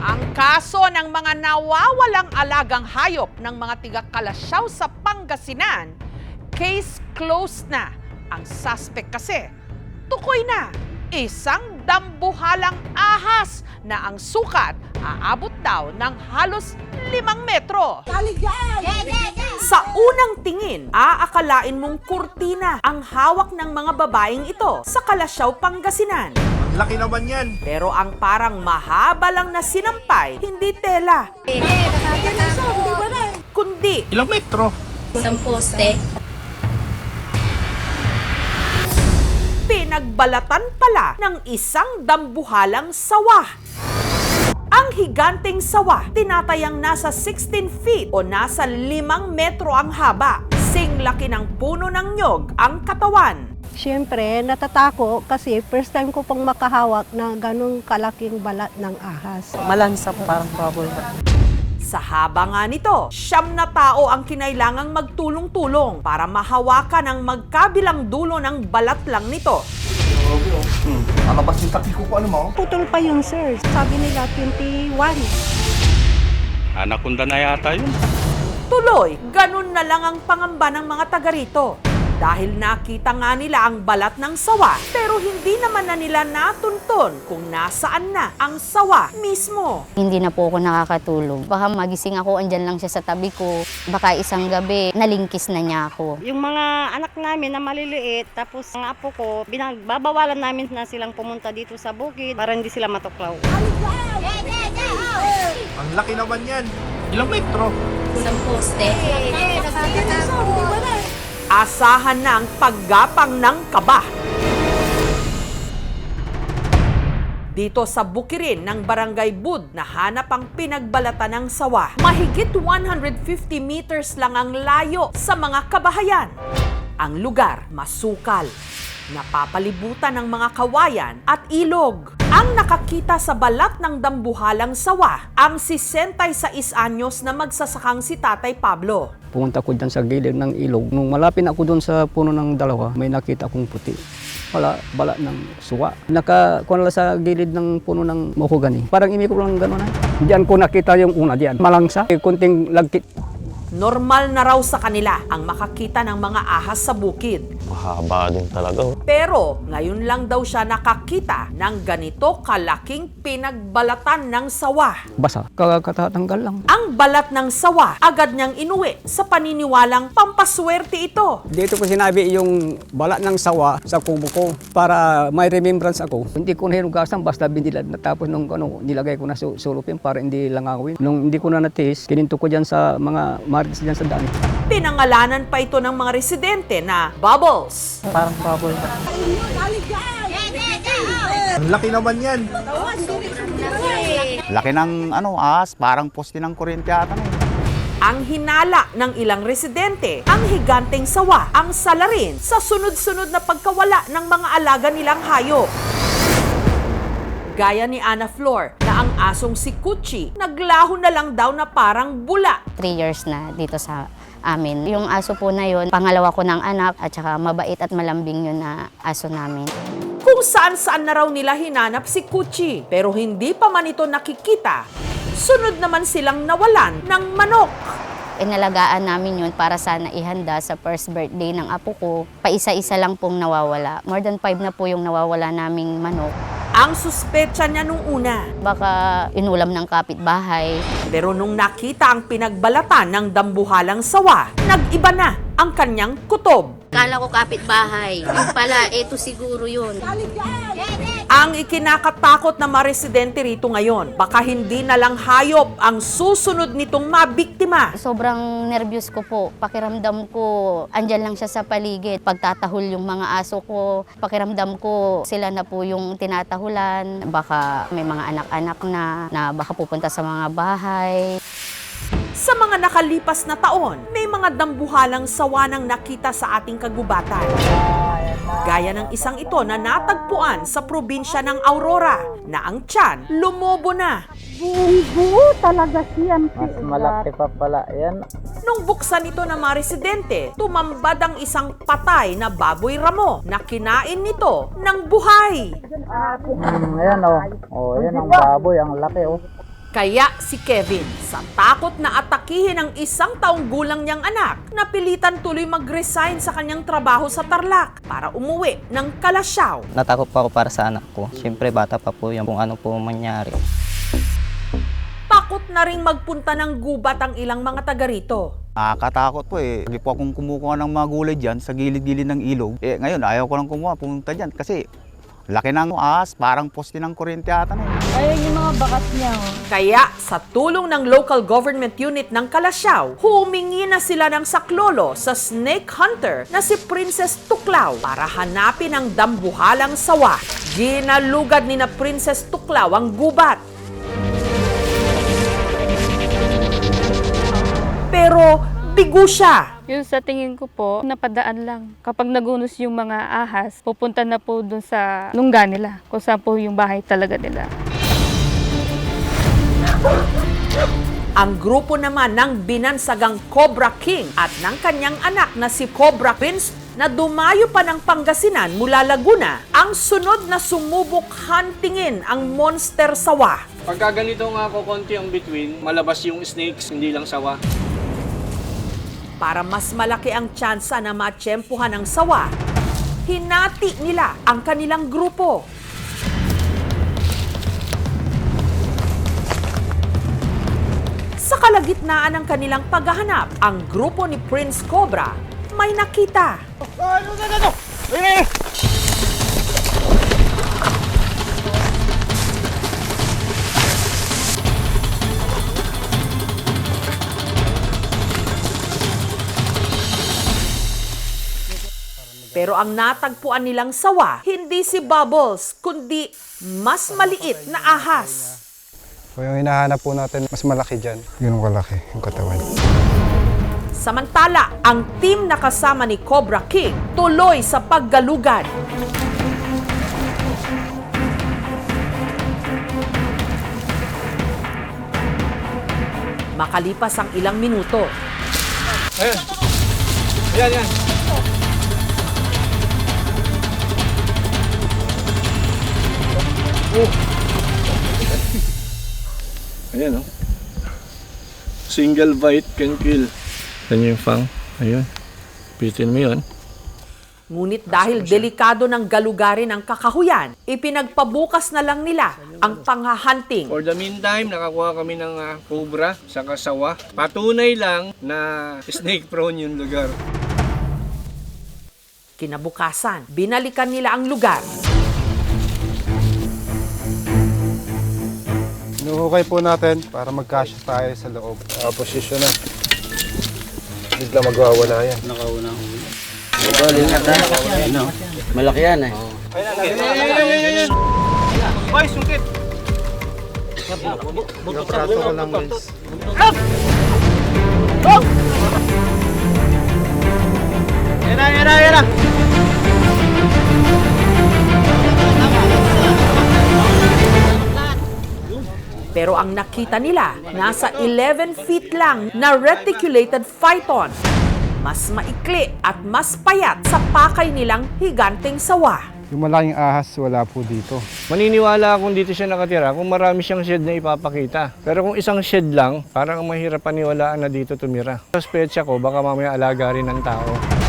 Ang kaso ng mga nawawalang alagang hayop ng mga tiga Kalasyaw sa Pangasinan, case closed na. Ang suspect kasi, tukoy na. Isang dambuhalang ahas na ang sukat aabot daw ng halos limang metro. Sa unang tingin, aakalain mong kurtina ang hawak ng mga babaeng ito sa Kalasyaw, Pangasinan. Ang laki naman yan. Pero ang parang mahaba lang na sinampay, hindi tela, kundi Ilang metro? Isang poste. pinagbalatan pala ng isang dambuhalang sawa. Ang higanteng sawa, tinatayang nasa 16 feet o nasa 5 metro ang haba. Sing laki ng puno ng nyog ang katawan. Siyempre, natatako kasi first time ko pong makahawak na ganong kalaking balat ng ahas. Malansa parang bubble wrap. Sa haba nga nito, siyam na tao ang kinailangang magtulong-tulong para mahawakan ang magkabilang dulo ng balat lang nito. Hmm. Alabas yung taki ko kung ano mo. Putol pa yun, sir. Sabi nila 21. Anaconda na yata yun. Tuloy, ganun na lang ang pangamba ng mga taga rito. Dahil nakita nga nila ang balat ng sawa, pero hindi naman na nila natuntun kung nasaan na ang sawa mismo. Hindi na po ako nakakatulog. Baka magising ako, andyan lang siya sa tabi ko. Baka isang gabi, nalingkis na niya ako. Yung mga anak namin na maliliit, tapos ang apo ko, binagbabawalan namin na silang pumunta dito sa bukid para hindi sila matuklaw. Ang laki naman yan. Ilang metro? Isang poste. Asahan na ang paggapang ng kaba. Dito sa bukirin ng Barangay Bud, nahanap ang pinagbalatan ng sawa. Mahigit 150 meters lang ang layo sa mga kabahayan. Ang lugar masukal, napapalibutan ng mga kawayan at ilog. Ang nakakita sa balat ng dambuhalang sawa, ang 66 anyos na magsasakang si Tatay Pablo. Pumunta ko dyan sa gilid ng ilog. Nung malapit ako doon sa puno ng dalawa, may nakita akong puti. Wala, bala ng suwa. Naka, kuha lang sa gilid ng puno ng mahogany. Parang imiko lang gano'n na. Diyan ko nakita yung una diyan. Malangsa, eh, kunting lagkit. Normal na raw sa kanila ang makakita ng mga ahas sa bukid. Mahaba din talaga. oh. Pero ngayon lang daw siya nakakita ng ganito kalaking pinagbalatan ng sawa. Basa, kakatatanggal lang. Ang balat ng sawa agad niyang inuwi sa paniniwalang pampaswerte ito. Dito ko sinabi yung balat ng sawa sa kubo ko para may remembrance ako. Hindi ko nahinugasan basta binilad na tapos nung ano, nilagay ko na su sulupin para hindi langawin. Nung hindi ko na natis, kininto ko dyan sa mga marites dyan sa daan. Pinangalanan pa ito ng mga residente na Bubbles. Parang bubble laki naman yan. Laki ng ano, ahas, parang poste ng kuryente ata. no? Ang hinala ng ilang residente, ang higanteng sawa ang salarin sa sunod-sunod na pagkawala ng mga alaga nilang hayop. Gaya ni Ana Flor na ang asong si Kuchi naglaho na lang daw na parang bula. Three years na dito sa amin. Yung aso po na yun, pangalawa ko ng anak at saka mabait at malambing yun na aso namin. Kung saan-saan na raw nila hinanap si Kuchi pero hindi pa man ito nakikita. Sunod naman silang nawalan ng manok. Inalagaan namin yun para sana ihanda sa first birthday ng apo ko. Paisa-isa lang pong nawawala. More than five na po yung nawawala naming manok. Ang suspecha niya nung una. Baka inulam ng kapitbahay. Pero nung nakita ang pinagbalatan ng dambuhalang sawa, nag-iba na ang kanyang kutob. Kala ko kapitbahay. Yung pala, eto siguro yun. Ang ikinakatakot na mga residente rito ngayon, baka hindi na lang hayop ang susunod nitong mabiktima. Sobrang nervyos ko po. Pakiramdam ko, andyan lang siya sa paligid. Pagtatahol yung mga aso ko, pakiramdam ko, sila na po yung tinatahulan. Baka may mga anak-anak na, na baka pupunta sa mga bahay. Sa mga nakalipas na taon, mga dambuhalang sawa nang nakita sa ating kagubatan. Gaya ng isang ito na natagpuan sa probinsya ng Aurora na ang tiyan lumobo na. Buong-buo talaga siyan. Mas malaki pa pala yan. Nung buksan ito ng mga residente, tumambad ang isang patay na baboy ramo na kinain nito ng buhay. Hmm, ayan oh. Oh, yan ang baboy, ang laki oh. Kaya si Kevin, sa takot na atakihin ang isang taong gulang niyang anak, napilitan tuloy mag-resign sa kanyang trabaho sa Tarlac para umuwi ng Kalasyaw. Natakot pa ako para sa anak ko. Siyempre bata pa po yan kung ano po mangyari. Takot na ring magpunta ng gubat ang ilang mga taga rito. Nakakatakot po eh. Lagi po akong kumukuha ng mga gulay dyan sa gilid-gilid ng ilog. Eh ngayon, ayaw ko lang kumuha, pumunta dyan kasi laki ng ahas, parang poste ng kuryente ata na. Kaya sa tulong ng local government unit ng Kalasyaw, humingi na sila ng saklolo sa snake hunter na si Princess Tuklaw para hanapin ang dambuhalang sawa. Ginalugad ni na Princess Tuklaw ang gubat. Pero bigo siya. Yung sa tingin ko po, napadaan lang. Kapag nagunos yung mga ahas, pupunta na po dun sa lungga nila, kung saan po yung bahay talaga nila. Ang grupo naman ng binansagang Cobra King at ng kanyang anak na si Cobra Prince na dumayo pa ng Pangasinan mula Laguna ang sunod na sumubok huntingin ang monster sawa. Pagka ganito nga ako konti ang between, malabas yung snakes, hindi lang sawa. Para mas malaki ang tsansa na matsyempuhan ang sawa, hinati nila ang kanilang grupo. Sa kalagitnaan ng kanilang paghahanap, ang grupo ni Prince Cobra may nakita. Pero ang natagpuan nilang sawa, hindi si Bubbles, kundi mas maliit na ahas. So yung hinahanap po natin, mas malaki dyan. Ganun kalaki yung katawan. Samantala, ang team na kasama ni Cobra King tuloy sa paggalugad. Makalipas ang ilang minuto, Yan, yan. Ayan, oh. Single bite can kill. Yan yung fang. Ayun. Pitin mo yun. ngunit dahil delikado ng galugarin ang kakahuyan, ipinagpabukas na lang nila ang panghahunting. For the meantime, nakakuha kami ng ah, cobra sa kasawa. Patunay lang na snake prone yung lugar. Kinabukasan, binalikan nila ang lugar. Inuhukay po natin para magkasya tayo sa loob. Uh, posisyon na. Bigla magwawala yan. Malaki yan eh. Hoy, sungkit! Naprato ko lang guys. Yan na, yan na, yan na! Pero ang nakita nila, nasa 11 feet lang na reticulated phyton. Mas maikli at mas payat sa pakay nilang higanteng sawa. Yung malaking ahas, wala po dito. Maniniwala akong dito siya nakatira kung marami siyang shed na ipapakita. Pero kung isang shed lang, parang mahirap paniwalaan na dito tumira. Suspetsa ko, baka mamaya alaga rin ng tao.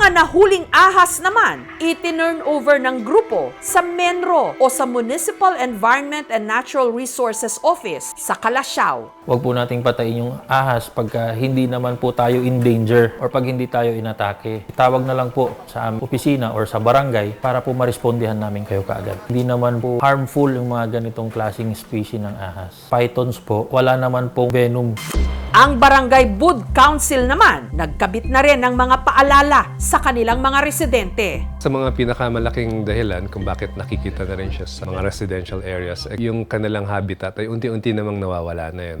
Mga nahuling ahas naman, itinurn over ng grupo sa MENRO o sa Municipal Environment and Natural Resources Office sa Kalasyaw. Huwag po nating patayin yung ahas pagka hindi naman po tayo in danger or pag hindi tayo inatake. Tawag na lang po sa opisina or sa barangay para po marespondihan namin kayo kaagad. Hindi naman po harmful yung mga ganitong klaseng species ng ahas. Pythons po, wala naman pong venom. Ang Barangay Bud Council naman, nagkabit na rin ng mga paalala sa kanilang mga residente. Sa mga pinakamalaking dahilan kung bakit nakikita na rin siya sa mga residential areas, eh, yung kanilang habitat ay unti-unti namang nawawala na yun.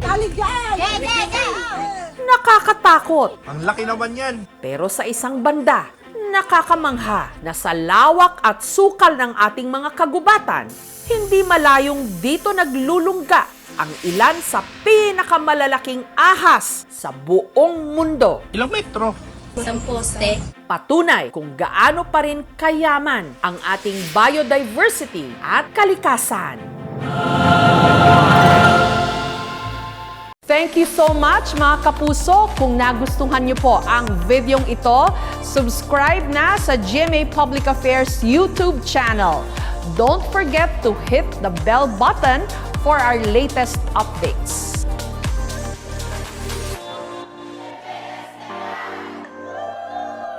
Nakakatakot. Ang laki naman yan! Pero sa isang banda, nakakamangha na sa lawak at sukal ng ating mga kagubatan, hindi malayong dito naglulungga ang ilan sa pinakamalalaking ahas sa buong mundo. Ilang metro? Patunay kung gaano pa rin kayaman ang ating biodiversity at kalikasan. Thank you so much mga kapuso. Kung nagustuhan niyo po ang videong ito, subscribe na sa GMA Public Affairs YouTube channel. Don't forget to hit the bell button for our latest updates.